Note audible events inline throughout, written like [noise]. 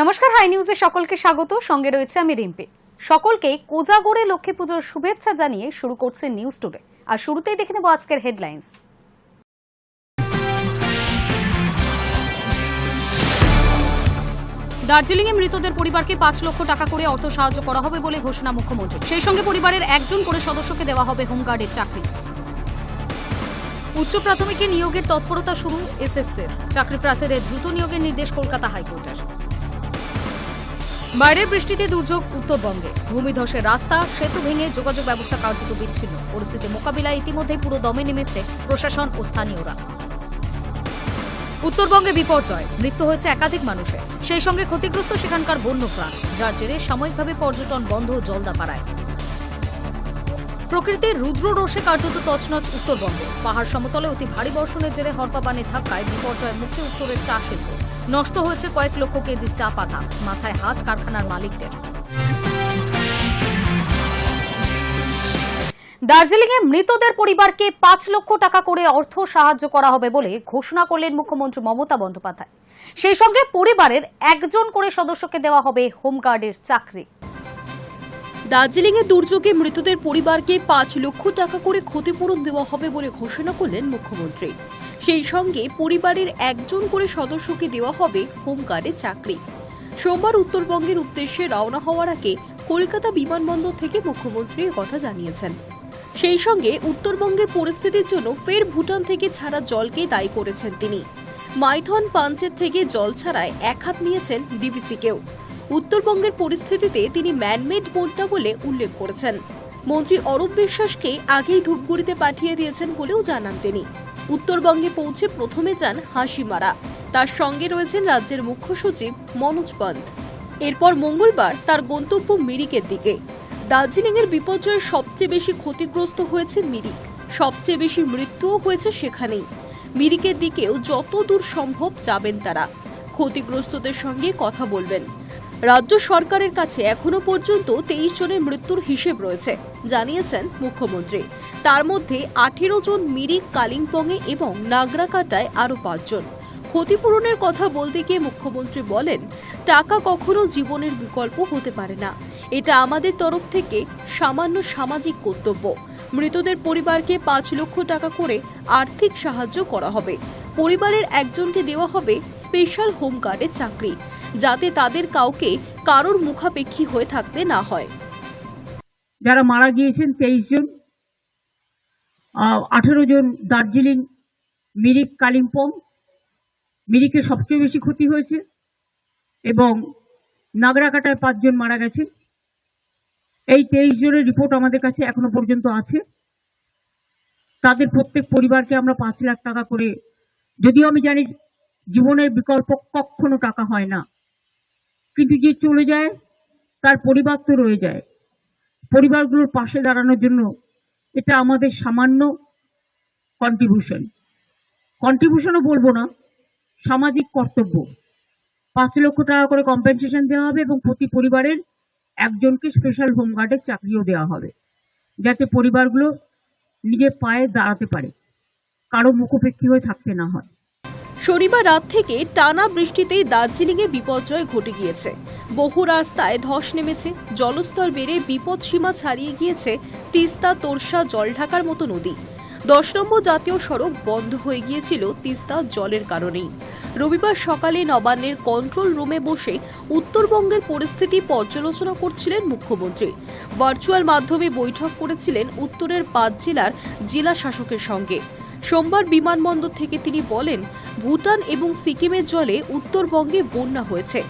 নমস্কার, হাই নিউজে সকলকে স্বাগত। সঙ্গে রয়েছে আমি রিম্পি। সকলকে কোজাগড়ে লক্ষ্মী পুজোর শুভেচ্ছা জানিয়ে শুরু করছে নিউজ টুডে আর শুরুতেই দেখে নেব আজকের হেডলাইন্স দার্জিলিংয়ে মৃতদের পরিবারকে পাঁচ লক্ষ টাকা করে অর্থ সাহায্য করা হবে বলে ঘোষণা মুখ্যমন্ত্রী। সেই সঙ্গে পরিবারের একজন করে সদস্যকে দেওয়া হবে হোমগার্ডের চাকরি। উচ্চ প্রাথমিকে নিয়োগের তৎপরতা শুরু এসএসসির। চাকরি প্রার্থীদের দ্রুত নিয়োগের নির্দেশ কলকাতা হাইকোর্টের। বাইরের বৃষ্টিতে দুর্যোগ উত্তরবঙ্গে। ভূমিধসের রাস্তা, সেতু ভেঙে যোগাযোগ ব্যবস্থা কার্যত বিচ্ছিন্ন। পরিস্থিতি মোকাবিলায় ইতিমধ্যে পুরো দমে নেমেছে প্রশাসন ও স্থানীয়রা। উত্তরবঙ্গে বিপর্যয়, মৃত্যু হয়েছে একাধিক মানুষের। সেই সঙ্গে ক্ষতিগ্রস্ত সেখানকার বন্যপ্রাণ, যার জেরে সাময়িকভাবে পর্যটন বন্ধ জলদাপাড়ায়। প্রকৃতির রুদ্র রোষে কার্যত তছনছ উত্তরবঙ্গে। পাহাড় সমতলে অতি ভারী বর্ষণের জেরে হরপাবানের ধাক্কায় বিপর্যয়ের মুখে উত্তরের চা শিল্প নষ্ট হয়েছে কয়েক লক্ষ কেজি চা পাতা। মাথায় হাত কারখানার মালিকদের। দার্জিলিংয়ে মৃতদের পরিবারকে পাঁচ লক্ষ টাকা করে অর্থ সাহায্য করা হবে বলে ঘোষণা করলেন মুখ্যমন্ত্রী মমতা বন্দ্যোপাধ্যায়। সেই সঙ্গে পরিবারের একজন করে সদস্যকে দেওয়া হবে হোমগার্ডের চাকরি। দার্জিলিংয়ে দুর্যোগে মৃতদের পরিবারকে পাঁচ লক্ষ টাকা করে ক্ষতিপূরণ দেওয়া হবে বলে ঘোষণা করলেন মুখ্যমন্ত্রী। সেই সঙ্গে পরিবারের একজন করে সদস্যকে দেওয়া হবে হোমগার্ডের চাকরি। সোমবার উত্তরবঙ্গের উদ্দেশ্যে রওনা হওয়ার আগে কলকাতা বিমানবন্দর থেকে মুখ্যমন্ত্রী কথা জানিয়েছেন। সেই সঙ্গে উত্তরবঙ্গের পরিস্থিতির জন্য ফের ভুটান থেকে ছাড়া জলকে দায়ী করেছেন তিনি। মাইথন পাঞ্চের থেকে জল ছাড়ায় এক হাত নিয়েছেন ডিবিসিকেও উত্তরবঙ্গের পরিস্থিতিতে তিনি ম্যানমেড বন্যা বলে উল্লেখ করেছেন। মন্ত্রী অরূপ বিশ্বাসকে আগেই ধূপগুড়িতে পাঠিয়ে দিয়েছেন বলেও জানান তিনি। উত্তরবঙ্গে পৌঁছে প্রথমে যান হাসিমারা। তার সঙ্গে রয়েছেন রাজ্যের মুখ্য সচিব মনোজ পন্ত এরপর মঙ্গলবার তার গন্তব্য মিরিকের দিকে। দার্জিলিংয়ের বিপর্যয়ে সবচেয়ে বেশি ক্ষতিগ্রস্ত হয়েছে মিরিক। সবচেয়ে বেশি মৃত্যুও হয়েছে সেখানেই। মিরিকের দিকেও যত দূর সম্ভব যাবেন তারা। ক্ষতিগ্রস্তদের সঙ্গে কথা বলবেন। রাজ্য সরকারের কাছে এখনও পর্যন্ত তেইশ জনের মৃত্যুর হিসেব রয়েছে, জানিয়েছেন মুখ্যমন্ত্রী। তার মধ্যে আঠেরো জন মিরিক কালিম্পংয়ে এবং নাগরাকাটায় আরও পাঁচজন ক্ষতিপূরণের কথা বলতে গিয়ে মুখ্যমন্ত্রী বলেন, টাকা কখনো জীবনের বিকল্প হতে পারে না। এটা আমাদের তরফ থেকে সামান্য সামাজিক কর্তব্য। মৃতদের পরিবারকে পাঁচ লক্ষ টাকা করে আর্থিক সাহায্য করা হবে। পরিবারের একজনকে দেওয়া হবে স্পেশাল হোম গার্ডের চাকরি। যাতে তাদের কাউকে কারোর মুখাপেক্ষী হয়ে থাকতে না হয়। যারা মারা গিয়েছেন তেইশ জন আঠেরো জন দার্জিলিং, মিরিক, কালিম্পং, মিরিকে সবচেয়ে বেশি ক্ষতি হয়েছে এবং নাগরাকাটায় পাঁচজন মারা গেছে এই তেইশ জনের রিপোর্ট আমাদের কাছে এখনও পর্যন্ত আছে। তাদের প্রত্যেক পরিবারকে আমরা পাঁচ লাখ টাকা করে, যদিও আমি জানি জীবনের বিকল্প কখনো টাকা হয় না কিন্তু যে চলে যায়, তার পরিবার তো রয়ে যায়। পরিবারগুলোর পাশে দাঁড়ানোর জন্য এটা আমাদের সামান্য কন্ট্রিবিউশন কন্ট্রিবিউশনও বলব না, সামাজিক কর্তব্য। পাঁচ লক্ষ টাকা করে কম্পেনসেশন দেওয়া হবে এবং প্রতি পরিবারের একজনকে স্পেশাল হোমগার্ডের চাকরিও দেওয়া হবে, যাতে পরিবারগুলো নিজের পায়ে দাঁড়াতে পারে। কারও মুখোপেক্ষী হয়ে থাকতে না হয়। শনিবার রাত থেকে টানা বৃষ্টিতেই দার্জিলিংয়ে বিপর্যয় ঘটে গিয়েছে। বহু রাস্তায় ধস নেমেছে, জলস্তর বেড়ে বিপদ সীমা ছাড়িয়ে গিয়েছে তিস্তা তোরসা জলঢাকার মতো নদী। দশ নম্বর জাতীয় সড়ক বন্ধ হয়ে গিয়েছিল তিস্তা জলের কারণেই। রবিবার সকালে নবান্নের কন্ট্রোল রুমে বসে উত্তরবঙ্গের পরিস্থিতি পর্যালোচনা করছিলেন মুখ্যমন্ত্রী। ভার্চুয়াল মাধ্যমে বৈঠক করেছিলেন উত্তরের পাঁচ জেলার জেলা শাসকের সঙ্গে। সোমবার বিমানবন্দর থেকে তিনি বলেন, ভুটান এবং সিকিমের জলে উত্তরবঙ্গে বন্যা হয়েছে।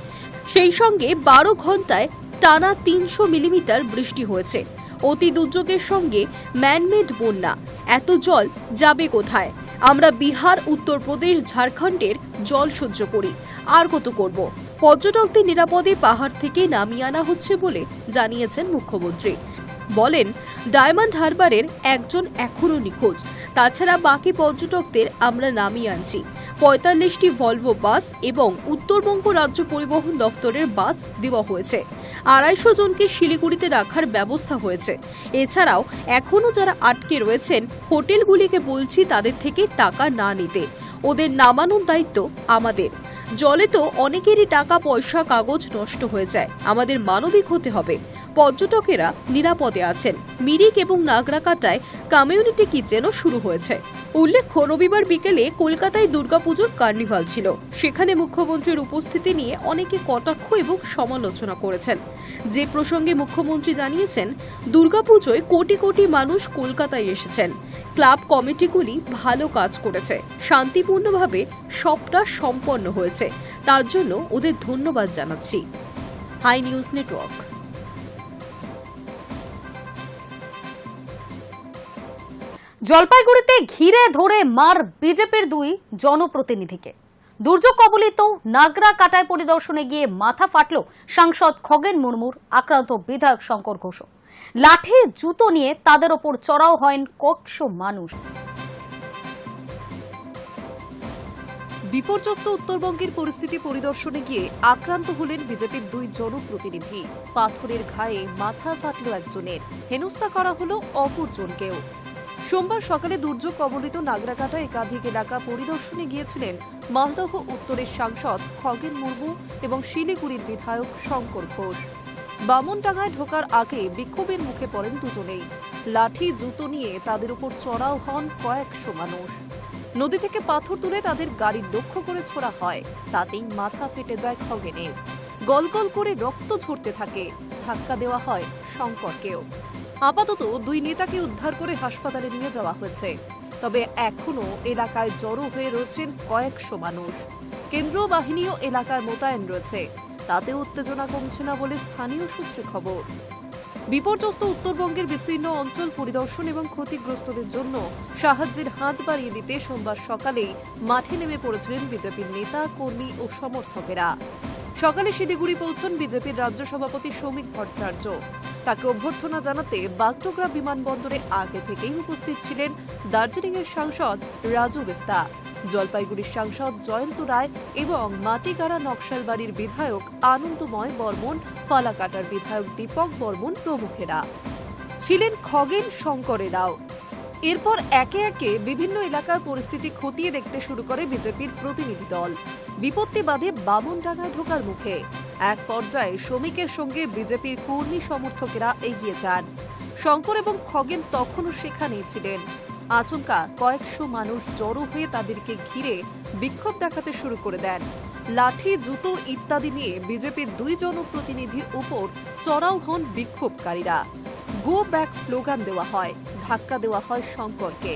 সেই সঙ্গে বারো ঘন্টায় টানা তিনশো মিলিমিটার বৃষ্টি হয়েছে। অতি দুর্যোগের সঙ্গে ম্যানমেড বন্যা। এত জল যাবে কোথায়? আমরা বিহার, উত্তরপ্রদেশ, ঝাড়খণ্ডের জল সহ্য করি। আর কত করব? পর্যটকদের নিরাপদে পাহাড় থেকে নামিয়ে আনা হচ্ছে বলে জানিয়েছেন মুখ্যমন্ত্রী। বলেন, ডায়মন্ড হারবারের একজন এখনও নিখোঁজ। তাছাড়া বাকি পর্যটকদের আমরা নামিয়ে আনছি। পঁয়তাল্লিশটি ভলভো বাস এবং উত্তরবঙ্গ রাজ্য পরিবহন দপ্তরের বাস দেওয়া হয়েছে। আড়াইশো জনকে শিলিগুড়িতে রাখার ব্যবস্থা হয়েছে। এছাড়াও এখনও যারা আটকে রয়েছেন, হোটেলগুলিকে বলছি তাদের থেকে টাকা না নিতে। ওদের নামানোর দায়িত্ব আমাদের। জলে তো অনেকেরই টাকা পয়সা কাগজ নষ্ট হয়ে যায়। আমাদের মানবিক হতে হবে। পর্যটকেরা নিরাপদে আছেন। মিরিক এবং নাগরাকাটায় কমিউনিটি কিচেনও শুরু হয়েছে। উল্লেখ্য, রবিবার বিকেলে কলকাতায় দুর্গাপুজোর কার্নিভাল ছিল। সেখানে মুখ্যমন্ত্রীর উপস্থিতি নিয়ে অনেকে কটাক্ষ এবং সমালোচনা করেছেন। যে প্রসঙ্গে মুখ্যমন্ত্রী জানিয়েছেন, দুর্গাপুজোয় কোটি কোটি মানুষ কলকাতায় এসেছেন। ক্লাব কমিটিগুলি ভালো কাজ করেছে। শান্তিপূর্ণভাবে সবটা সম্পন্ন হয়েছে। তার জন্য ওদের ধন্যবাদ জানাচ্ছি। High News Network. জলপাইগুড়িতে ঘিরে ধরে মার বিজেপির দুই জনপ্রতিনিধিকে। দুর্যোগ কবলিত নাগরা কাটায় পরিদর্শনে গিয়ে মাথা ফাটল সাংসদ খগেন মুর্মুর, আক্রান্ত বিধায়ক শঙ্কর ঘোষ লাঠি, জুতো নিয়ে তাদের ওপর চড়াও হন কটশো মানুষ। বিপর্যস্ত উত্তরবঙ্গের পরিস্থিতি পরিদর্শনে গিয়ে আক্রান্ত হলেন বিজেপির দুই জনপ্রতিনিধি। পাথরের ঘায়ে মাথা ফাটল একজনের। হেনস্থা করা হলো অপরজনকেও। সোমবার সকালে দুর্যোগ কবলিত নাগরাকাটা একাধিক এলাকা পরিদর্শনে গিয়েছিলেন মালদহ উত্তরের সাংসদ খগেন মুর্মু এবং শিলিগুড়ির বিধায়ক শঙ্কর ঘোষ। বামনডাঙ্গায় ঢোকার আগে বিক্ষোভের মুখে পড়েন দুজনেই। লাঠি, জুতো নিয়ে তাদের উপর চড়াও হন কয়েকশো মানুষ। নদী থেকে পাথর তুলে তাদের গাড়ি লক্ষ্য করে ছোড়া হয়, তাতেই মাথা ফেটে যায় খগেনের। গলগল করে রক্ত ঝরতে থাকে। ধাক্কা দেওয়া হয় শঙ্করকেও। আপাতত দুই নেতাকে উদ্ধার করে হাসপাতালে নিয়ে যাওয়া হয়েছে। তবে এখনও এলাকায় জড়ো হয়ে রয়েছেন কয়েকশো মানুষ। কেন্দ্রীয় বাহিনীও এলাকায় মোতায়েন রয়েছে। তাতে উত্তেজনা কমছে না বলে স্থানীয় সূত্রে খবর। বিপর্যস্ত উত্তরবঙ্গের বিস্তীর্ণ অঞ্চল পরিদর্শন এবং ক্ষতিগ্রস্তদের জন্য সাহায্যের হাত বাড়িয়ে দিতে সোমবার সকালেই মাঠে নেমে পড়েছিলেন বিজেপির নেতা, কর্মী ও সমর্থকেরা। সকালে শিলিগুড়ি পৌঁছন বিজেপির রাজ্য সভাপতি সৌমিক ভট্টাচার্য। তাকে অভ্যর্থনা জানাতে বাগডোগরা বিমানবন্দরে আগে থেকেই উপস্থিত ছিলেন দার্জিলিংয়ের সাংসদ রাজু বেস্তা, জলপাইগুড়ির সাংসদ জয়ন্ত রায় এবং মাটিগাড়া নকশালবাড়ির বিধায়ক আনন্দময় বর্মন, ফালাকাটার বিধায়ক দীপক বর্মন প্রমুখেরা। ছিলেন খগেন শঙ্করেরাও। এরপর একে একে বিভিন্ন এলাকার পরিস্থিতি খতিয়ে দেখতে শুরু করে বিজেপির প্রতিনিধি দল। বিপত্তি বাধে বামনডাঙ্গায় ঢোকার মুখে। এক পর্যায়ে শ্রমিকের সঙ্গে বিজেপির কর্মী সমর্থকেরা এগিয়ে যান। শঙ্কর এবং খগেন তখনও সেখানেই ছিলেন। আচমকা কয়েকশো মানুষ জড়ো হয়ে তাদেরকে ঘিরে বিক্ষোভ দেখাতে শুরু করে দেন। লাঠি, জুতো ইত্যাদি নিয়ে বিজেপির দুই জনপ্রতিনিধির উপর চড়াও হন বিক্ষোভকারীরা। গো ব্যাক স্লোগান দেওয়া হয়। ধাক্কা দেওয়া হয় শঙ্করকে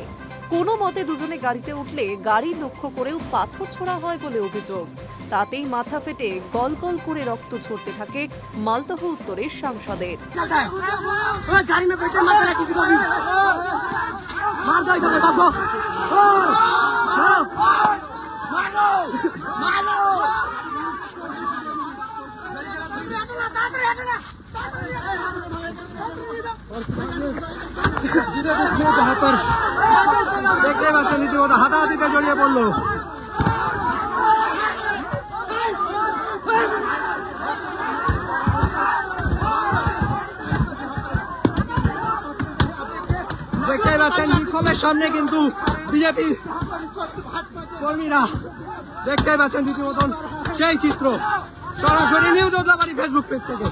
কোনো মতে দুজনে গাড়িতে উঠলে গাড়ি লক্ষ্য করেও পাথর ছোড়া হয় বলে অভিযোগ তাতেই মাথা ফেটে গল গল করে রক্ত ঝরতে থাকে মালদহ উত্তরের সাংসদের দেখতে পাচ্ছেন রীতিমতো হাতাহাতিতে জড়িয়ে পড়ল দেখতে পাচ্ছেন বিক্ষোভের সামনে কিন্তু বিজেপি কর্মীরা। দেখতে পাচ্ছেন রীতিমতন সেই চিত্র। সরাসরি নিউজ ওদলাবাড়ি ফেসবুক পেজ থেকে।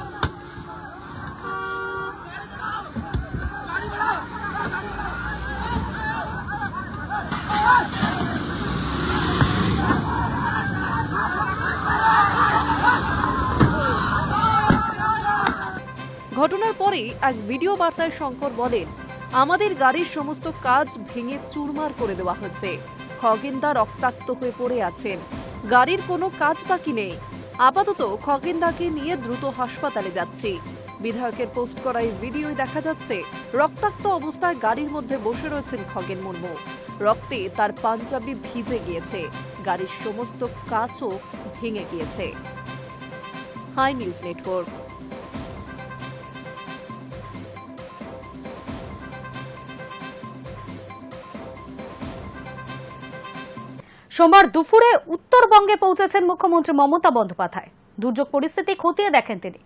ঘটনার পরেই এক ভিডিও বার্তায় শঙ্কর বলেন, আমাদের গাড়ির সমস্ত কাজ ভেঙে চুরমার করে দেওয়া হয়েছে খগেন্দা রক্তাক্ত হয়ে পড়ে আছেন। গাড়ির কোনো কাজ বাকি নেই। আপাতত খগেন্দাকে নিয়ে দ্রুত হাসপাতালে যাচ্ছি। বিধায়কের পোস্ট করা এই ভিডিওয় দেখা যাচ্ছে, রক্তাক্ত অবস্থায় গাড়ির মধ্যে বসে রয়েছেন খগেন মুর্মু। রক্তে তার পাঞ্জাবি ভিজে গিয়েছে। গাড়ির সমস্ত কাচও ভেঙে গিয়েছে। High News Network. সোমবার দুপুরে উত্তরবঙ্গে পৌঁছেছেন মুখ্যমন্ত্রী মমতা বন্দ্যোপাধ্যায়। দুর্যোগ পরিস্থিতি খতিয়ে দেখেন তিনি।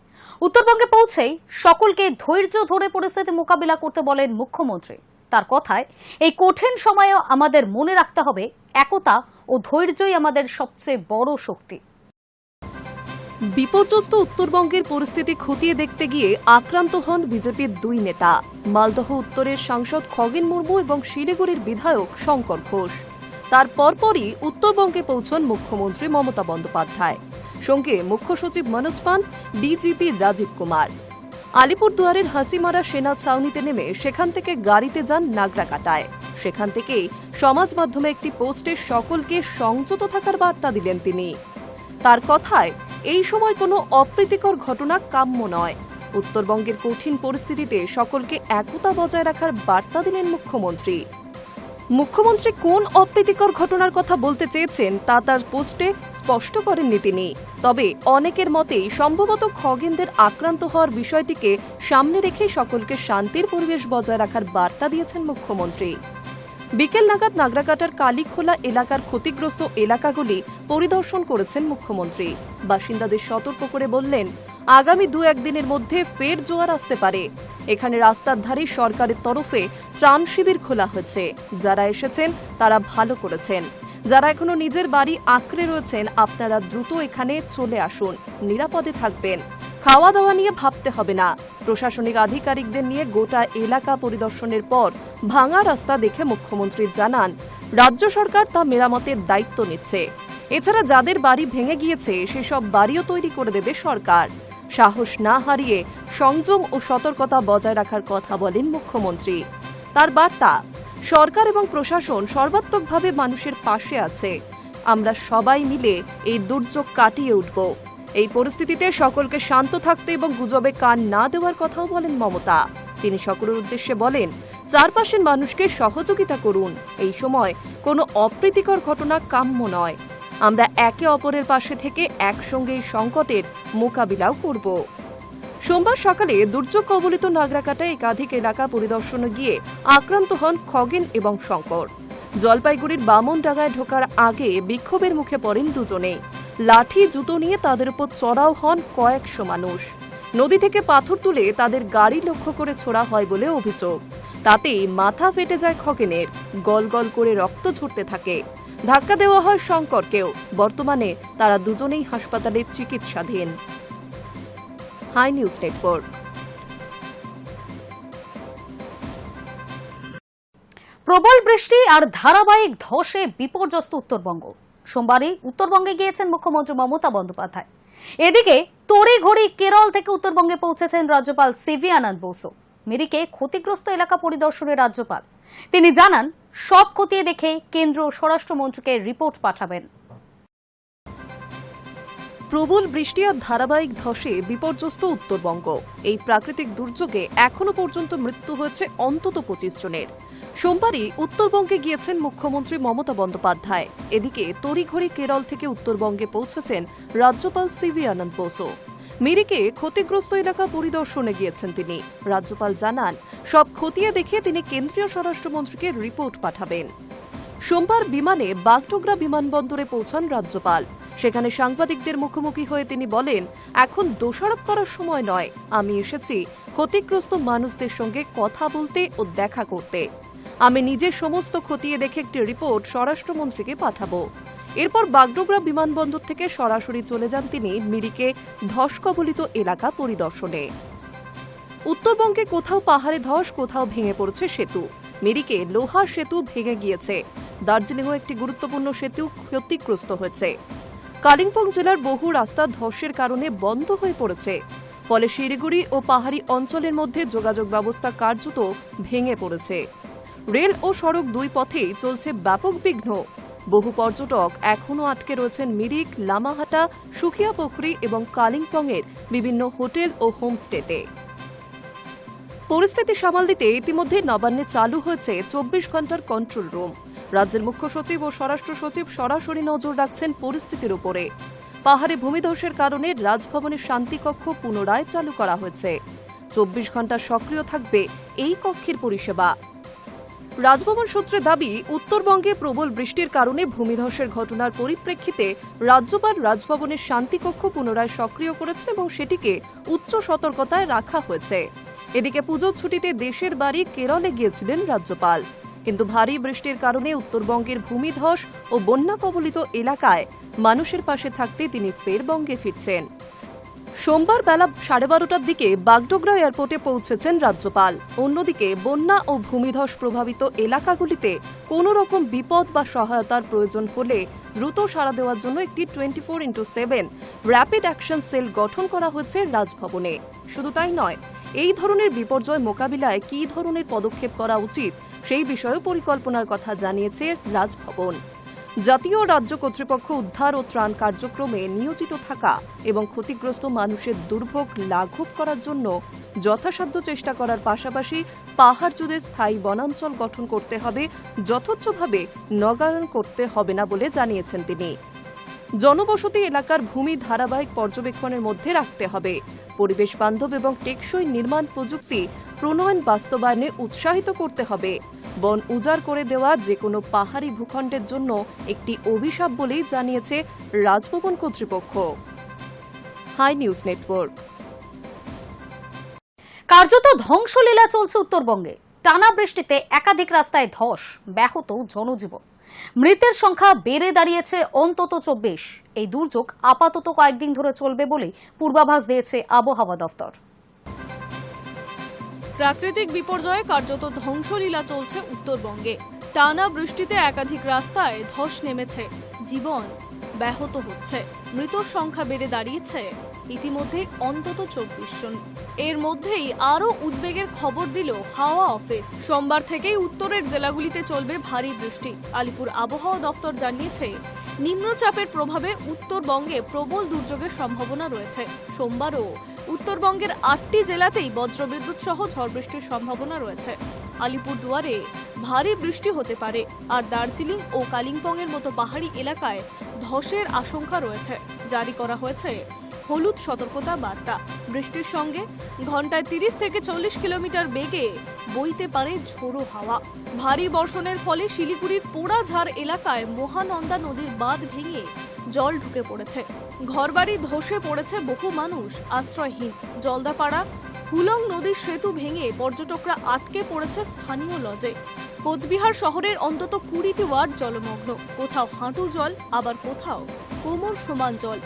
উত্তরবঙ্গে পৌঁছেই সকলকে ধৈর্য ধরে পরিস্থিতি মোকাবিলা করতে বলেন মুখ্যমন্ত্রী। তার কথায়, এই কঠিন সময়েও আমাদের মনে রাখতে হবে একতা ও ধৈর্যই আমাদের সবচেয়ে বড় শক্তি। বিপর্যস্ত উত্তরবঙ্গের পরিস্থিতি খতিয়ে দেখতে গিয়ে আক্রান্ত হন বিজেপির দুই নেতা। মালদহ উত্তরের সাংসদ খগেন মুর্মু এবং শিলিগুড়ির বিধায়ক শঙ্কর ঘোষ। তার পরপরই উত্তরবঙ্গে পৌঁছন মুখ্যমন্ত্রী মমতা বন্দ্যোপাধ্যায়। সঙ্গে মুখ্য সচিব মনোজ পান, ডিজিপি রাজীব কুমার। আলিপুরদুয়ারের হাসিমারা সেনা ছাউনিতে নেমে সেখান থেকে গাড়িতে যান নাগরাকাটায় সেখান থেকেই সমাজ মাধ্যমে একটি পোস্টে সকলকে সংযত থাকার বার্তা দিলেন তিনি। তার কথায়, এই সময় কোনো অপ্রীতিকর ঘটনা কাম্য নয়। উত্তরবঙ্গের কঠিন পরিস্থিতিতে সকলকে একতা বজায় রাখার বার্তা দিলেন মুখ্যমন্ত্রী। মুখ্যমন্ত্রী কোন অপ্রীতিকর ঘটনার কথা বলতে চেয়েছেন তা তার পোস্টে স্পষ্ট করেননি তিনি। তবে অনেকের মতেই সম্ভবত খগেনদের আক্রান্ত হওয়ার বিষয়টিকে সামনে রেখে সকলকে শান্তির পরিবেশ বজায় রাখার বার্তা দিয়েছেন মুখ্যমন্ত্রী। বিকেল নাগাদ নাগরাকাটার কালীখোলা এলাকার ক্ষতিগ্রস্ত এলাকাগুলি পরিদর্শন করেছেন মুখ্যমন্ত্রী। বাসিন্দাদের সতর্ক করে বললেন আগামী দু একদিনের মধ্যে ফের জোয়ার আসতে পারে। এখানে রাস্তার ধারে সরকারের তরফে ত্রাণ শিবির খোলা হয়েছে। যারা এসেছেন, তারা ভালো করেছেন। যারা এখনও নিজের বাড়ি আঁকড়ে রয়েছেন, আপনারা দ্রুত এখানে চলে আসুন। নিরাপদে থাকবেন। খাওয়া দাওয়া নিয়ে ভাবতে হবে না। প্রশাসনিক আধিকারিকদের নিয়ে গোটা এলাকা পরিদর্শনের পর ভাঙা রাস্তা দেখে মুখ্যমন্ত্রী জানান, রাজ্য সরকার তা মেরামতের দায়িত্ব নিচ্ছে। এছাড়া যাদের বাড়ি ভেঙে গিয়েছে, সেসব বাড়িও তৈরি করে দেবে সরকার। সাহস না হারিয়ে সংযম ও সতর্কতা বজায় রাখার কথা বলেন মুখ্যমন্ত্রী। তার বার্তা, সরকার এবং প্রশাসন সর্বাত্মকভাবে মানুষের পাশে আছে। আমরা সবাই মিলে এই দুর্যোগ কাটিয়ে উঠব। এই পরিস্থিতিতে সকলকে শান্ত থাকতে এবং গুজবে কান না দেওয়ার কথাও বলেন মমতা। তিনি সকলের উদ্দেশ্যে বলেন, চারপাশের মানুষকে সহযোগিতা করুন। এই সময় কোনো অপ্রীতিকর ঘটনা কাম্য নয়। আমরা একে অপরের পাশে থেকে একসঙ্গে সংকটের মোকাবিলাও করব। সোমবার সকালে দুর্যোগ কবলিত নাগরাকাটা একাধিক এলাকা পরিদর্শনে গিয়ে আক্রান্ত হন খগেন এবং শঙ্কর। জলপাইগুড়ির বামনডাঙ্গায় ঢোকার আগে বিক্ষোভের মুখে পড়েন দুজনে। লাঠি, জুতো নিয়ে তাদের উপর চড়াও হন কয়েকশো মানুষ। নদী থেকে পাথর তুলে তাদের গাড়ি লক্ষ্য করে ছোড়া হয় বলে অভিযোগ। তাতেই মাথা ফেটে যায় খগেনের। গল গল করে রক্ত ঝরতে থাকে। ধাক্কা দেওয়া হয় শঙ্করকেও। বর্তমানে তারা দুজনেই হাসপাতালে চিকিৎসাধীন। High News Network. প্রবল বৃষ্টি আর ধারাবাহিক ধসে বিপর্যস্ত উত্তরবঙ্গ। সোমবারই উত্তরবঙ্গে গিয়েছেন মুখ্যমন্ত্রী মমতা বন্দ্যোপাধ্যায়। এদিকে তড়িঘড়ি কেরল থেকে উত্তরবঙ্গে পৌঁছেছেন রাজ্যপাল সিভি আনন্দ বসু। মিরিকে ক্ষতিগ্রস্ত এলাকা পরিদর্শনে রাজ্যপাল। তিনি জানান সব খতিয়ে দেখে কেন্দ্র স্বরাষ্ট্রমন্ত্রীকে রিপোর্ট পাঠাবেন। প্রবল বৃষ্টি আর ধারাবাহিক ধসে বিপর্যস্ত উত্তরবঙ্গ। এই প্রাকৃতিক দুর্যোগে এখনও পর্যন্ত মৃত্যু হয়েছে অন্তত পঁচিশ জনের। সোমবারই উত্তরবঙ্গে গিয়েছেন মুখ্যমন্ত্রী মমতা বন্দ্যোপাধ্যায়। এদিকে তড়িঘড়ি কেরল থেকে উত্তরবঙ্গে পৌঁছেছেন রাজ্যপাল সিভি আনন্দ বসু মিরিকে ক্ষতিগ্রস্ত এলাকা পরিদর্শনে গিয়েছেন তিনি। রাজ্যপাল জানান, সব খতিয়ে দেখে তিনি কেন্দ্রীয় স্বরাষ্ট্রমন্ত্রীকে রিপোর্ট পাঠাবেন। সোমবার বিমানে বাগডোগরা বিমানবন্দরে পৌঁছান রাজ্যপাল। সেখানে সাংবাদিকদের মুখোমুখি হয়ে তিনি বলেন, এখন দোষারোপ করার সময় নয়। আমি এসেছি ক্ষতিগ্রস্ত মানুষদের সঙ্গে কথা বলতে ও দেখা করতে। আমি নিজের সমস্ত খতিয়ে দেখে একটি রিপোর্ট স্বরাষ্ট্রমন্ত্রীকে পাঠাবো। এরপর বাগডোগরা বিমানবন্দর থেকে সরাসরি চলে যান তিনি মিরিকে ধস কবলিত এলাকা পরিদর্শনে। উত্তরবঙ্গে কোথাও পাহাড়ে ধস, কোথাও ভেঙে পড়ছে সেতু। মিরিকে লোহার সেতু ভেঙে গিয়েছে। দার্জিলিংও একটি গুরুত্বপূর্ণ সেতু ক্ষতিগ্রস্ত হয়েছে। কালিম্পং জেলার বহু রাস্তা ধসের কারণে বন্ধ হয়ে পড়েছে। ফলে শিলিগুড়ি ও পাহাড়ি অঞ্চলের মধ্যে যোগাযোগ ব্যবস্থা কার্যত ভেঙে পড়েছে। রেল ও সড়ক দুই পথেই চলছে ব্যাপক বিঘ্ন। বহু পর্যটক এখনও আটকে রয়েছেন মিরিক, লামাহাটা, সুখিয়া পুখরি এবং কালিম্পংয়ের বিভিন্ন হোটেল ও হোমস্টেতে। পরিস্থিতি সামাল দিতে ইতিমধ্যে নবান্নে চালু হয়েছে চব্বিশ ঘণ্টার কন্ট্রোল রুম রাজ্যের মুখ্য সচিব ও স্বরাষ্ট্র সচিব সরাসরি নজর রাখছেন পরিস্থিতির উপরে। পাহাড়ে ভূমিধসের কারণে রাজভবনের শান্তিকক্ষ পুনরায় চালু করা হয়েছে। চব্বিশ ঘণ্টা সক্রিয় থাকবে এই কক্ষের পরিষেবা। রাজভবন সূত্রে দাবি, উত্তরবঙ্গে প্রবল বৃষ্টির কারণে ভূমিধসের ঘটনার পরিপ্রেক্ষিতে রাজ্যপাল রাজভবনের শান্তিকক্ষ পুনরায় সক্রিয় করেছেন এবং সেটিকে উচ্চ সতর্কতায় রাখা হয়েছে। এদিকে পুজোর ছুটিতে দেশের বাড়ি কেরলে গিয়েছিলেন রাজ্যপাল। কিন্তু ভারী বৃষ্টির কারণে উত্তরবঙ্গের ভূমিধস ও বন্যা কবলিত এলাকায় মানুষের পাশে থাকতে তিনি ফের বঙ্গে ফিরছেন। সোমবার বেলা সাড়ে বারোটার দিকে বাগডোগরা এয়ারপোর্টে পৌঁছেছেন রাজ্যপাল। অন্যদিকে বন্যা ও ভূমিধস প্রভাবিত এলাকাগুলিতে কোনো রকম বিপদ বা সহায়তার প্রয়োজন হলে দ্রুত সাড়া দেওয়ার জন্য একটি twenty four into seven rapid action cell গঠন করা হয়েছে রাজভবনে। শুধু তাই নয়, এই ধরনের বিপর্যয় মোকাবিলায় কী ধরনের পদক্ষেপ করা উচিত সেই বিষয়েও পরিকল্পনার কথা জানিয়েছে রাজভবন। জাতীয় রাজ্য কর্তৃপক্ষ উদ্ধার ও ত্রাণ কার্যক্রমে নিয়োজিত থাকা এবং ক্ষতিগ্রস্ত মানুষের দুর্ভোগ লাঘব করার জন্য যথাসাধ্য চেষ্টা করার পাশাপাশি পাহাড় জুড়ে স্থায়ী বনাঞ্চল গঠন করতে হবে যথেচ্ছভাবে নগায়ন করতে হবে না বলে জানিয়েছেন তিনি। জনবসতি এলাকার ভূমি ধারাবাহিক পর্যবেক্ষণের মধ্যে রাখতে হবে। পরিবেশ বান্ধব এবং টেকসই নির্মাণ প্রযুক্তি প্রণয়ন বাস্তবায়নে উৎসাহিত করতে হবে। বন উজাড় করে দেওয়া যে কোনো পাহাড়ি ভূখণ্ডের জন্য একটি অভিশাপ বলেই জানিয়েছে রাজভবন কর্তৃপক্ষ। High News Network. কার্যত ধ্বংসলীলা চলছে উত্তরবঙ্গে। টানা বৃষ্টিতে একাধিক রাস্তায় ধস, ব্যাহত জনজীবন। মৃতের সংখ্যা বেড়ে দাঁড়িয়েছে অন্তত চব্বিশ। এই দুর্যোগ আপাতত কয়েকদিন ধরে চলবে বলে পূর্বাভাস দিয়েছে আবহাওয়া দফতর। প্রাকৃতিক বিপর্যয়ে কার্যত ধ্বংসলীলা চলছে উত্তরবঙ্গে। টানা বৃষ্টিতে একাধিক রাস্তায় ধস নেমেছে। জীবন ব্যাহত হচ্ছে। মৃতর সংখ্যা বেড়ে দাঁড়িয়েছে। ইতিমধ্যে অন্তত চব্বিশ জন। এর মধ্যেই আরও উদ্বেগের খবর দিল হাওয়া অফিস। সোমবার থেকেই উত্তরের জেলাগুলিতে চলবে ভারী বৃষ্টি। আলিপুর আবহাওয়া দপ্তর জানিয়েছে, নিম্নচাপের প্রভাবে উত্তরবঙ্গে প্রবল দুর্যোগের সম্ভাবনা রয়েছে। সোমবারও উত্তরবঙ্গের আটটি জেলাতেই বজ্রবিদ্যুৎ সহ ঝড় বৃষ্টির সম্ভাবনা রয়েছে। আলিপুর দুয়ারে ভারী বৃষ্টি হতে পারে, আর দার্জিলিং ও কালিম্পং এর মতো পাহাড়ি এলাকায় ধসের আশঙ্কা রয়েছে। জারি করা হয়েছে হলুদ সতর্কতা বার্তা। বৃষ্টির সঙ্গে ঘন্টায় তিরিশ থেকে চল্লিশ কিলোমিটার বেগে বইতে পারে ঝোড়ো হাওয়া। ভারী বর্ষণের ফলে শিলিগুড়ির পোড়াঝাড় এলাকায় মহানন্দা নদীর বাঁধ ভেঙে জল ঢুকে পড়েছে। ঘরবাড়ি ধসে পড়েছে বহু মানুষ আশ্রয়হীন। জলদাপাড়া, হুলং নদীর সেতু ভেঙে পর্যটকরা আটকে পড়েছে স্থানীয় লজে। কোচবিহার শহরের অন্তত কুড়িটি ওয়ার্ড জলমগ্ন। কোথাও হাঁটু জল, আবার কোথাও কোমর সমান জল।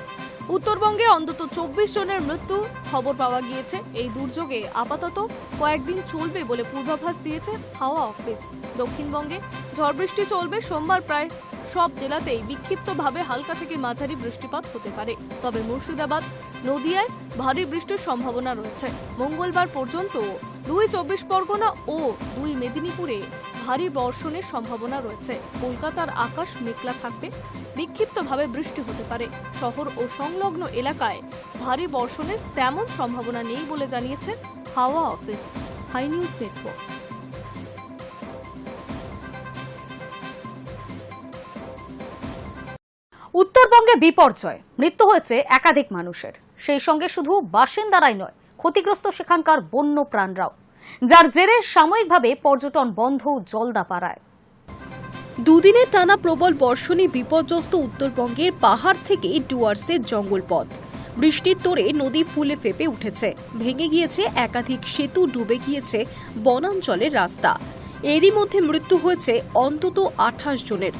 উত্তরবঙ্গে অন্তত চব্বিশ জনের মৃত্যু খবর পাওয়া গিয়েছে। এই দুর্যোগে আপাতত কয়েকদিন চলবে বলে পূর্বাভাস দিয়েছে হাওয়া অফিস। দক্ষিণবঙ্গে ঝড় বৃষ্টি চলবে, সোমবার প্রায় সব জেলাতেই বিক্ষিপ্তভাবে হালকা থেকে মাঝারি বৃষ্টিপাত হতে পারে। তবে মুর্শিদাবাদ, নদিয়ায় ভারী বৃষ্টির সম্ভাবনা রয়েছে। মঙ্গলবার পর্যন্ত দুই চব্বিশ পরগনা ও দুই মেদিনীপুরে ভারী বর্ষণের সম্ভাবনা রয়েছে। কলকাতার আকাশ মেঘলা থাকবে। বিক্ষিপ্তভাবে বৃষ্টি হতে পারে। শহর ও সংলগ্ন এলাকায় ভারী বর্ষণের তেমন সম্ভাবনা নেই বলে জানিয়েছে হাওয়া অফিস, হাই নিউজ নেটওয়ার্ক। উত্তরবঙ্গে বিপর্যয়। মৃত্যু হয়েছে একাধিক মানুষের। সেই সঙ্গে শুধু বাসিন্দারাই নয় ক্ষতিগ্রস্ত সেখানকার বন্য প্রাণরাও যার জেরে সাময়িকভাবে পর্যটন বন্ধ জলদাপাড়ায়। দুদিনে টানা প্রবল বর্ষণে বিপর্যস্ত উত্তরবঙ্গের পাহাড় থেকে ডুয়ার্সের জঙ্গল পথ বৃষ্টির তোড়ে নদী ফুলে ফেপে উঠেছে। ভেঙে গিয়েছে একাধিক সেতু, ডুবে গিয়েছে বনাঞ্চলের রাস্তা। এরই মধ্যে মৃত্যু হয়েছে অন্তত আঠাশ জনের।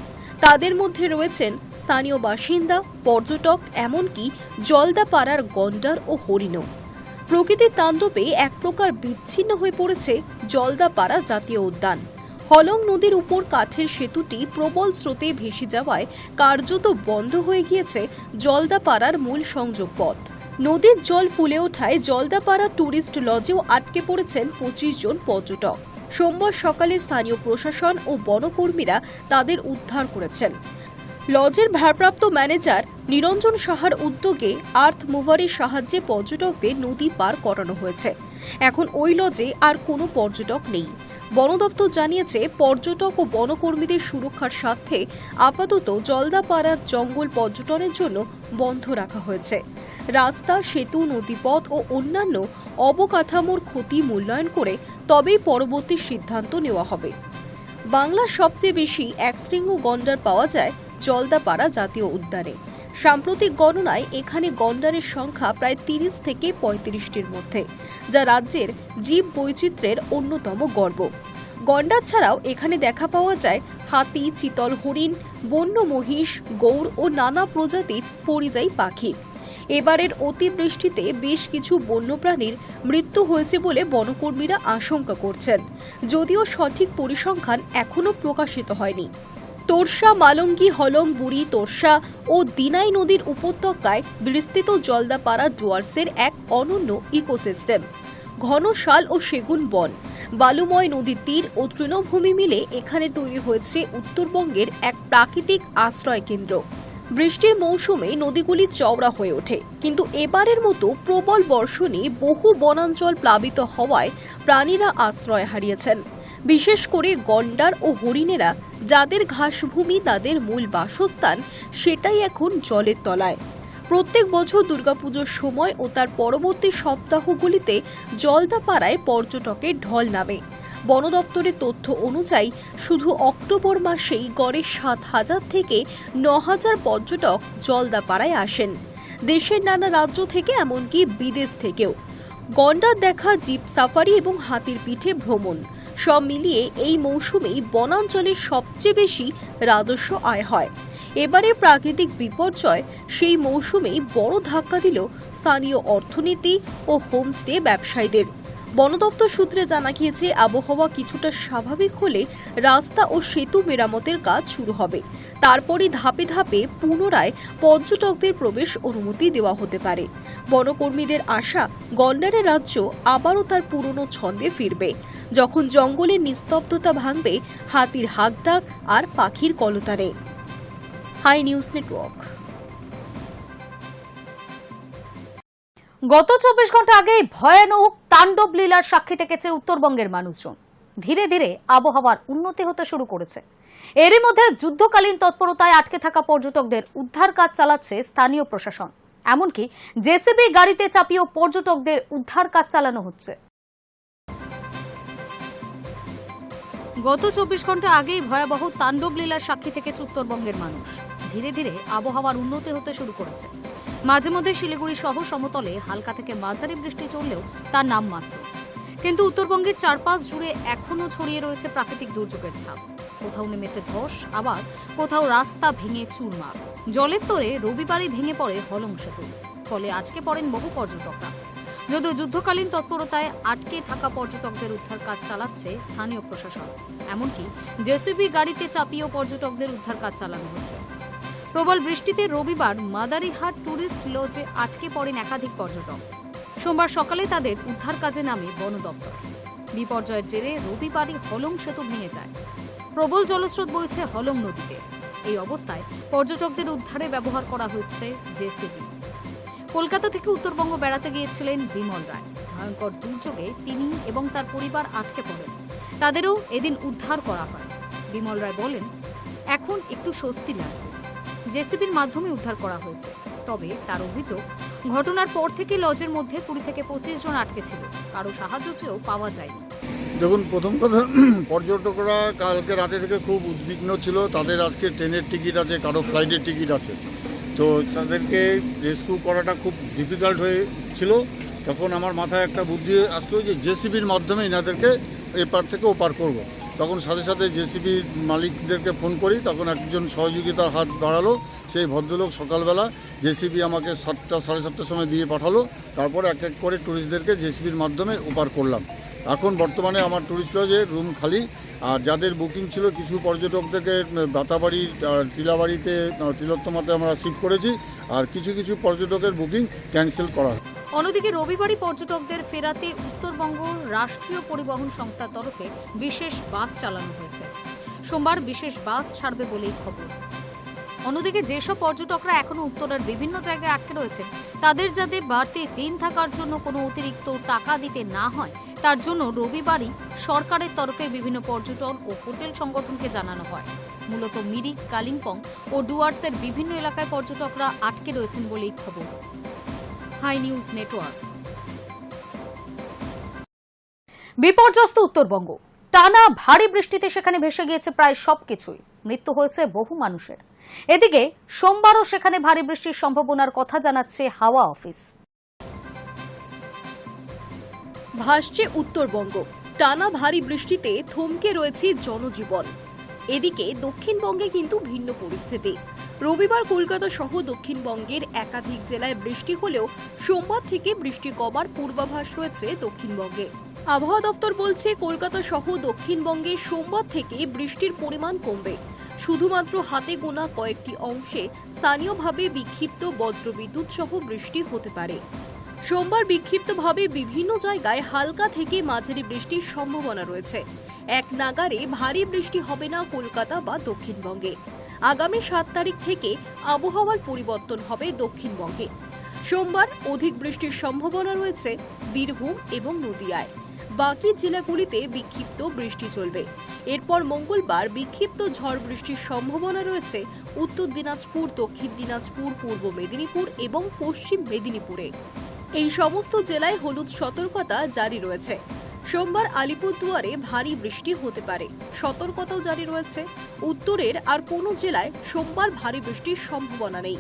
তাদের মধ্যে রয়েছেন স্থানীয় বাসিন্দা, পর্যটক, এমনকি জলদাপাড়ার গন্ডার ও হরিণও। প্রকৃতির তাণ্ডবে এক প্রকার বিচ্ছিন্ন হয়ে পড়েছে জলদাপাড়া জাতীয় উদ্যান। হলং নদীর উপর কাঠের সেতুটি প্রবল স্রোতে ভেসে যাওয়ায় কার্যত বন্ধ হয়ে গিয়েছে জলদাপাড়ার মূল সংযোগ পথ। নদীর জল ফুলে ওঠায় জলদাপাড়া ট্যুরিস্ট লজেও আটকে পড়েছেন পঁচিশ জন পর্যটক। সোমবার সকালে স্থানীয় প্রশাসন ও বনকর্মীরা তাদের উদ্ধার করেছেন। লজের ভারপ্রাপ্ত ম্যানেজার নিরঞ্জন সাহার উদ্যোগে আর্থ মুভারের সাহায্যে পর্যটকদের নদী পার করানো হয়েছে। এখন ওই লজে আর কোনো পর্যটক নেই। বন দপ্তর জানিয়েছে, পর্যটক ও বনকর্মীদের সুরক্ষার স্বার্থে আপাতত জলদাপাড়ার জঙ্গল পর্যটনের জন্য বন্ধ রাখা হয়েছে। রাস্তা, সেতু, নদীপথ ও অন্যান্য অবকাঠামোর ক্ষতি মূল্যায়ন করে তবেই পরবর্তী সিদ্ধান্ত নেওয়া হবে। বাংলার সবচেয়ে বেশি একশৃঙ্গ গন্ডার পাওয়া যায় জলদাপাড়া জাতীয় উদ্যানে। সাম্প্রতিক গণনায় এখানে গন্ডারের সংখ্যা প্রায় তিরিশ থেকে পঁয়ত্রিশটির মধ্যে, যা রাজ্যের জীব বৈচিত্র্যের অন্যতম গর্ব। গন্ডার ছাড়াও এখানে দেখা পাওয়া যায় হাতি, চিতল হরিণ, বন্য মহিষ গৌড় ও নানা প্রজাতির পরিযায়ী পাখি। এবারের অতিবৃষ্টিতে বেশ কিছু বন্যপ্রাণীর মৃত্যু হয়েছে বলে বনকর্মীরা আশঙ্কা করছেন, যদিও সঠিক পরিসংখ্যান এখনও প্রকাশিত হয়নি। তোরসা, মালঙ্গি হলং বুড়ি তোরসা ও দিনাই নদীর উপত্যকায় বিস্তৃত জলদাপাড়া ডুয়ার্সের এক অনন্য ইকোসিস্টেম। ঘন শাল ও সেগুন বন। বালুময় নদীর তীর ও তৃণভূমি মিলে এখানে তৈরি হয়েছে উত্তরবঙ্গের এক প্রাকৃতিক আশ্রয় কেন্দ্র। বৃষ্টির মৌসুমে নদীগুলি চওড়া হয়ে ওঠে, কিন্তু এবারের মতো প্রবল বর্ষণে বহু বনাঞ্চল প্লাবিত হওয়ায় প্রাণীরা আশ্রয় হারিয়েছেন। বিশেষ করে গন্ডার ও হরিণেরা, যাদের ঘাসভূমি, তাদের মূল বাসস্থান, সেটাই এখন জলের তলায়। প্রত্যেক বছর দুর্গাপুজোর সময় ও তার পরবর্তী সপ্তাহগুলিতে জলদাপাড়ায় পর্যটকের ঢল নামে। বন দপ্তরের তথ্য অনুযায়ী, শুধু অক্টোবর মাসেই গড়ে সাত হাজার থেকে ন হাজার পর্যটক জলদাপাড়ায় আসেন। দেশের নানা রাজ্য থেকে এমনকি বিদেশ থেকেও। গন্ডার দেখা, জিপ সাফারি এবং হাতির পিঠে ভ্রমণ। সব মিলিয়ে এই মৌসুমেই বনাঞ্চলের সবচেয়ে বেশি রাজস্ব আয় হয়। এবারে প্রাকৃতিক বিপর্যয় সেই মৌসুমেই বড় ধাক্কা দিল স্থানীয় অর্থনীতি ও হোমস্টে ব্যবসায়ীদের। বন দপ্তর সূত্রে জানা গিয়েছে, আবহাওয়া কিছুটা স্বাভাবিক হলে রাস্তা ও সেতু মেরামতের কাজ শুরু হবে। তারপরই ধাপে ধাপে পুনরায় পর্যটকদের প্রবেশ অনুমতি দেওয়া হতে পারে। বনকর্মীদের আশা, গন্ডারের রাজ্য আবারও তার পুরনো ছন্দে ফিরবে। যখন জঙ্গলের নিস্তব্ধতা ভাঙবে, হাতির হাকডাক আর পাখির কলতারে। High news network. গত চব্বিশ ঘণ্টা আগে ভয়ানক তাণ্ডব লীলার সাক্ষী থেকেছে উত্তরবঙ্গের মানুষজন। ধীরে ধীরে আবহাওয়ার উন্নতি হতে শুরু করেছে। এরই মধ্যে যুদ্ধকালীন তৎপরতায় আটকে থাকা পর্যটকদের উদ্ধার কাজ চালাচ্ছে স্থানীয় প্রশাসন। এমনকি জেসিবি গাড়িতে চাপিয়েও পর্যটকদের উদ্ধার কাজ চালানো হচ্ছে। গত চব্বিশ ঘণ্টা আগেই ভয়াবহ তাণ্ডব লীলার সাক্ষী থেকেছে উত্তরবঙ্গের মানুষ। ধীরে ধীরে আবহাওয়ার উন্নতি হতে শুরু করেছে। মাঝে মধ্যে শিলিগুড়ি সহ সমতলে হালকা থেকে মাঝারি বৃষ্টি চললেও তার নাম মাত্র। কিন্তু উত্তরবঙ্গের চারপাশ জুড়ে এখনও ছড়িয়ে রয়েছে প্রাকৃতিক দুর্যোগের ছাপ। কোথাও নেমেছে ধস, আবার কোথাও রাস্তা ভেঙে চুরমার। জলের তোরে রবিবারই ভেঙে পড়ে হলং সেতু। ফলে আজকে পড়েন বহু পর্যটকরা। যদিও যুদ্ধকালীন তৎপরতায় আটকে থাকা পর্যটকদের উদ্ধার কাজ চালাচ্ছে স্থানীয় প্রশাসন। এমনকি জেসিবি গাড়িতে চাপিয়েও পর্যটকদের উদ্ধার কাজ চালানো হচ্ছে। প্রবল বৃষ্টিতে রবিবার মাদারিহাট ট্যুরিস্ট লজে আটকে পড়েন একাধিক পর্যটক। সোমবার সকালে তাদের উদ্ধার কাজে নামে বন দপ্তর। বিপর্যয়ের জেরে রবিবারই হলং সেতু ভেঙে যায়। প্রবল জলস্রোত বইছে হলং নদীতে। এই অবস্থায় পর্যটকদের উদ্ধারে ব্যবহার করা হচ্ছে জেসিবি। কলকাতা থেকে উত্তরবঙ্গ বেড়াতে গিয়েছিলেন বিমল রায়। ভয়ঙ্কর দুর্যোগে তিনি এবং তার পরিবার আটকে পড়েন। তাদেরও এদিন উদ্ধার করা হয়। বিমল রায় বলেন, এখন একটু স্বস্তি লাগছে। জেসিবির মাধ্যমে উদ্ধার করা হয়েছে। তবে তার অভিযোগ, ঘটনার পর থেকে লজের মধ্যে কুড়ি থেকে পঁচিশ জন আটকে ছিল। কারও সাহায্য চেয়েও পাওয়া যায়নি। দেখুন, প্রথম কথা, [clears throat] পর্যটকরা কালকে রাতে থেকে খুব উদ্বিগ্ন ছিল। তাদের আজকে ট্রেনের টিকিট আছে, কারও ফ্লাইটের টিকিট আছে। তো তাদেরকে রেস্কিউ করাটা খুব ডিফিকাল্ট হয়ে ছিল। তখন আমার মাথায় একটা বুদ্ধি আসলো যে জেসিবির মাধ্যমে এনাদেরকে এপার থেকে ওপার করব। তখন সাথে সাথে জেসিবির মালিকদেরকে ফোন করি, তখন একজন সহযোগিতার হাত বাড়ালো, সেই ভদ্রলোক সকালবেলা জেসিবি আমাকে সাতটা, সাড়ে সাতটার সময় দিয়ে পাঠালো, তারপর এক এক করে ট্যুরিস্টদেরকে জেসিবির মাধ্যমে ওপার করলাম। এখন বর্তমানে আমার ট্যুরিস্ট লজে রুম খালি, আর যাদের বুকিং ছিল কিছু পর্যটকদেরকে বাতাবাড়ি, আর তিলাবাড়িতে তিলোত্তমাতে আমরা শিফট করেছি, আর কিছু কিছু পর্যটকের বুকিং ক্যান্সেল করা হয় অন্যদিকে রবিবারই পর্যটকদের ফেরাতে উত্তরবঙ্গ রাষ্ট্রীয় পরিবহন সংস্থার তরফে বিশেষ বাস চালানো হয়েছে। সোমবার বিশেষ বাস ছাড়বে বলেই খবর। অন্যদিকে যেসব পর্যটকরা এখনও উত্তরের বিভিন্ন জায়গায় আটকে রয়েছেন তাদের যাতে বাড়তি দিন থাকার জন্য কোনো অতিরিক্ত টাকা দিতে না হয়, তার জন্য রবিবারই সরকারের তরফে বিভিন্ন পর্যটন ও হোটেল সংগঠনকে জানানো হয়। মূলত মিরিক, কালিম্পং ও ডুয়ার্সের বিভিন্ন এলাকায় পর্যটকরা আটকে রয়েছেন বলেই খবর। High News Network. বিপর্যস্ত উত্তরবঙ্গ। টানা ভারী বৃষ্টিতে সেখানে ভেসে গিয়েছে প্রায় সবকিছুই। মৃত্যু হয়েছে বহু মানুষের। এদিকে সোমবারও সেখানে ভারী বৃষ্টির সম্ভাবনার কথা জানাচ্ছে হাওয়া অফিস। ভাসছে উত্তরবঙ্গ। টানা ভারী বৃষ্টিতে থমকে রয়েছে জনজীবন। এদিকে দক্ষিণবঙ্গে কিন্তু ভিন্ন পরিস্থিতি। রবিবার কলকাতা সহ দক্ষিণবঙ্গের একাধিক জেলায় বৃষ্টি হলেও সোমবার থেকে বৃষ্টি কমার পূর্বাভাস রয়েছে দক্ষিণবঙ্গে। আবহাওয়া দপ্তর বলছে, কলকাতা সহ দক্ষিণবঙ্গে সোমবার থেকে বৃষ্টির পরিমাণ কমবে। শুধুমাত্র হাতে গোনা কয়েকটি অংশে স্থানীয়ভাবে বিক্ষিপ্ত বজ্রবিদ্যুৎ সহ বৃষ্টি হতে পারে। সোমবার বিক্ষিপ্তভাবে বিভিন্ন জায়গায় হালকা থেকে মাঝারি বৃষ্টির সম্ভাবনা রয়েছে। এক নাগারে ভারী বৃষ্টি হবে না কলকাতা বা দক্ষিণবঙ্গে। আগামী সাত তারিখ থেকে আবহাওয়ার পরিবর্তন হবে দক্ষিণবঙ্গে। সোমবার অধিক বৃষ্টির সম্ভাবনা রয়েছে বীরভূম এবং নদিয়ায়। বাকি জেলাগুলিতে বিক্ষিপ্ত বৃষ্টি চলবে। এরপর মঙ্গলবার বিক্ষিপ্ত ঝড় বৃষ্টির সম্ভাবনা রয়েছে উত্তর দিনাজপুর, দক্ষিণ দিনাজপুর, পূর্ব মেদিনীপুর এবং পশ্চিম মেদিনীপুরে। এই সমস্ত জেলায় হলুদ সতর্কতা জারি রয়েছে। সোমবার আলিপুরদুয়ারে ভারী বৃষ্টি হতে পারে। সতর্কতাও জারি রয়েছে। উত্তরের আর কোনো জেলায় সোমবার ভারী বৃষ্টির সম্ভাবনা নেই।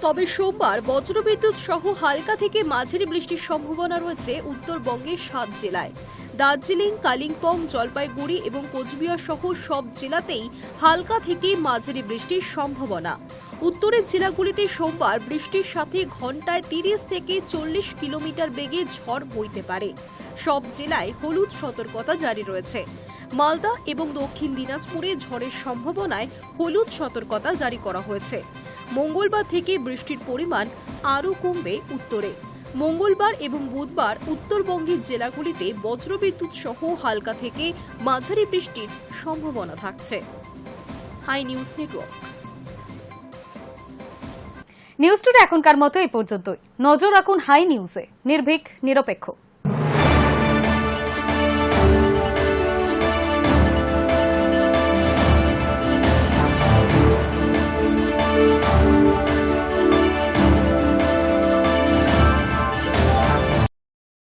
তবে সোমবার বজ্রবিদ্যুৎ সহ হালকা থেকে মাঝারি বৃষ্টির সম্ভাবনা রয়েছে উত্তরবঙ্গের সাত জেলায়। দার্জিলিং, কালিম্পং, জলপাইগুড়ি এবং কোচবিহার সহ সব জেলাতেই হালকা থেকে মাঝারি বৃষ্টির সম্ভাবনা। উত্তরের জেলাগুলিতে সোমবার বৃষ্টির সাথে ঘন্টায় তিরিশ থেকে চল্লিশ কিলোমিটার বেগে ঝড় বইতে পারে। সব জেলায় হলুদ সতর্কতা জারি রয়েছে। মালদা এবং দক্ষিণ দিনাজপুরে ঝড়ের সম্ভাবনায় হলুদ সতর্কতা জারি করা হয়েছে। মঙ্গলবার থেকে বৃষ্টির পরিমাণ আরও কমবে উত্তরে। মঙ্গলবার এবং বুধবার উত্তরবঙ্গের জেলাগুলিতে বজ্রবিদ্যুৎ সহ হালকা থেকে মাঝারি বৃষ্টির সম্ভাবনা থাকছে। High News Network. News today এখনকার মতো এই পর্যন্তই। নজর রাখুন হাই নিউজে। নির্ভীক নিরপেক্ষ।